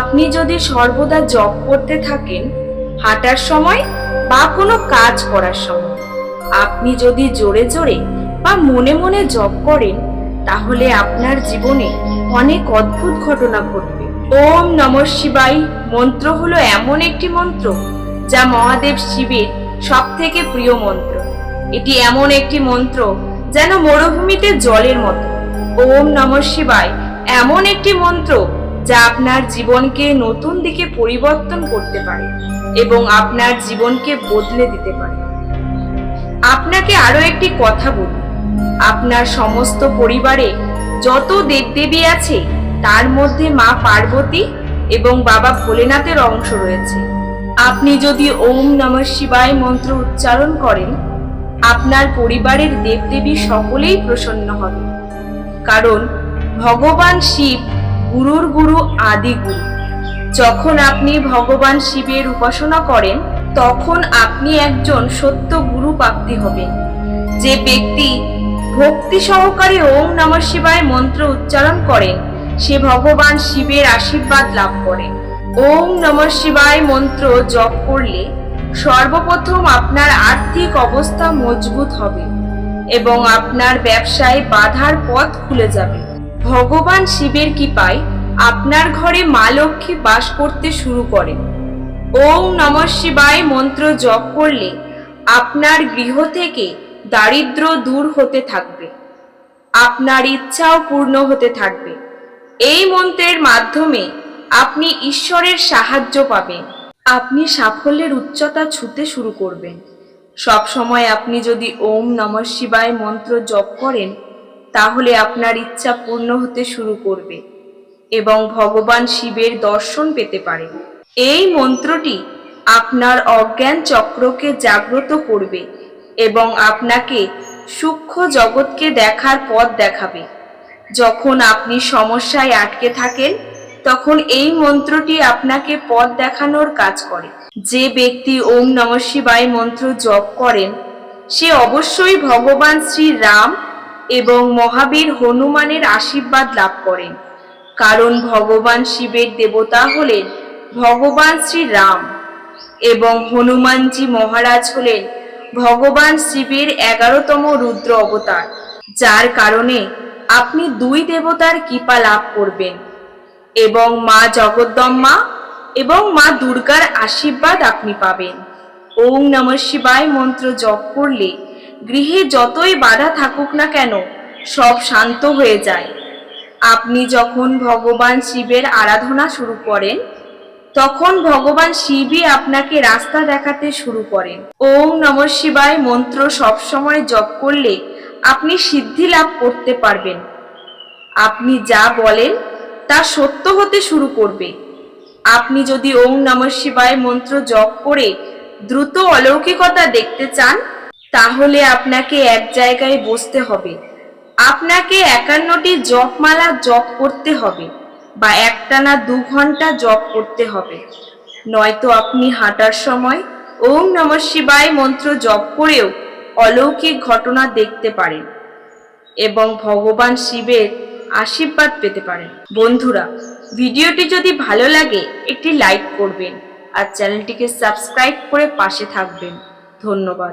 আপনি যদি সর্বদা জপ করতে থাকেন, হাঁটার সময় বা কোনো কাজ করার সময়, আপনি যদি জোরে জোরে বা মনে মনে জপ করেন, তাহলে আপনার জীবনে অনেক অদ্ভুত ঘটনা ঘটবে। ওম নম শিবাই মন্ত্র হলো এমন একটি মন্ত্র যা মহাদেব শিবের সব থেকে প্রিয় মন্ত্র। এটি এমন একটি মন্ত্র যেন মরুভূমিতে জলের মতো। ওম নম শিবায়, এমন একটি মন্ত্র যা আপনার জীবনকে নতুন দিকে পরিবর্তন করতে পারে এবং আপনার জীবনকে বদলে দিতে পারে। আপনাকে আরও একটি কথা বলি। আপনার সমস্ত পরিবারে যত দেবদেবী আছে, তার মধ্যে মা পার্বতী এবং বাবা ভোলেনাথের অংশ রয়েছে। আপনি যদি ওম নমঃ শিবায় মন্ত্র উচ্চারণ করেন, আপনার পরিবারের দেবদেবী সকলেই প্রসন্ন হবে। কারণ ভগবান শিব গুরুর গুরু আদি গুরু। যখন আপনি ভগবান শিবের উপাসনা করেন, তখন আপনি একজন সত্য গুরু প্রাপ্তি হবেন। যে ব্যক্তি ভক্তি সহকারে ওম নমঃ শিবায় মন্ত্র উচ্চারণ করেন সে ভগবান শিবের আশীর্বাদ লাভ করে। ওম নমঃ শিবায় মন্ত্র জপ করলে সর্বপ্রথম আপনার আর্থিক অবস্থা মজবুত হবে এবং আপনার ব্যবসায় বাধার পথ খুলে যাবে। ভগবান শিবের কৃপায় আপনার ঘরে মা লক্ষ্মী বাস করতে শুরু করেন। ওম নমঃ শিবায় মন্ত্র জপ করলে আপনার গৃহ থেকে দারিদ্র দূর হতে থাকবে। আপনার ইচ্ছাও পূর্ণ হতে থাকবে। এই মন্ত্রের মাধ্যমে আপনি ঈশ্বরের সাহায্য পাবেন। আপনি সাফল্যের উচ্চতা ছুতে শুরু করবেন। সব সময় আপনি যদি ওম নমঃ শিবায় মন্ত্র জপ করেন তাহলে আপনার ইচ্ছা পূর্ণ হতে শুরু করবে এবং ভগবান শিবের দর্শন পেতে পারেন। এই মন্ত্রটি আপনার অজ্ঞান চক্রকে জাগ্রত করবে এবং আপনাকে সূক্ষ্ম জগৎকে দেখার পথ দেখাবে। যখন আপনি সমস্যায় আটকে থাকেন, তখন এই মন্ত্রটি আপনাকে পথ দেখানোর কাজ করে। যে ব্যক্তি ওম নম শিবায় মন্ত্র জপ করেন, সে অবশ্যই ভগবান শ্রী রাম এবং মহাবীর হনুমানের আশীর্বাদ লাভ করেন। কারণ ভগবান শিবের দেবতা হলেন ভগবান শ্রী রাম এবং হনুমানজি মহারাজ হলেন ভগবান শিবের এগারোতম রুদ্র অবতার, যার কারণে আপনি দুই দেবতার কৃপা লাভ করবেন এবং মা জগদ্দম্মা এবং মা দুর্গার আশীর্বাদ আপনি পাবেন। ওম নম শিবায় মন্ত্র জপ করলে গৃহে যতই বাধা থাকুক না কেন, সব শান্ত হয়ে যায়। আপনি যখন ভগবান শিবের আরাধনা শুরু করেন, তখন ভগবান শিবই আপনাকে রাস্তা দেখাতে শুরু করেন। ওম নম শিবায় মন্ত্র সবসময় জপ করলে আপনি সিদ্ধি লাভ করতে পারবেন। আপনি যা বলেন, তা সত্য হতে শুরু করবে। আপনি যদি ওম নম শিবায় মন্ত্র জপ করে দ্রুত অলৌকিকতা দেখতে চান তাহলে আপনাকে এক জায়গায় বসতে হবে। আপনাকে একান্নটি জপমালা জপ করতে হবে বা একটানা দু ঘণ্টা জপ করতে হবে। নয়তো আপনি হাঁটার সময় ওম নম শিবায় মন্ত্র জপ করেও অলৌকিক ঘটনা দেখতে পারেন এবং ভগবান শিবের আশীর্বাদ পেতে পারেন। বন্ধুরা, ভিডিওটি যদি ভালো লাগে, একটি লাইক করবেন আর চ্যানেলটিকে সাবস্ক্রাইব করে পাশে থাকবেন। ধন্যবাদ।